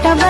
আসলার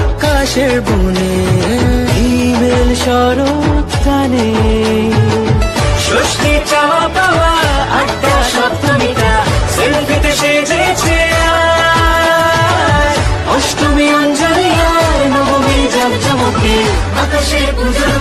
কাশের বনে, ইমেল শরৎ কানে ষষ্ঠী চাওয়া পাওয়া আড্ডা সপ্তমীটা সেলফিতে সেজেছে। অষ্টমী অঞ্জলি আর নবমী জামজামকে আকাশে পুজোর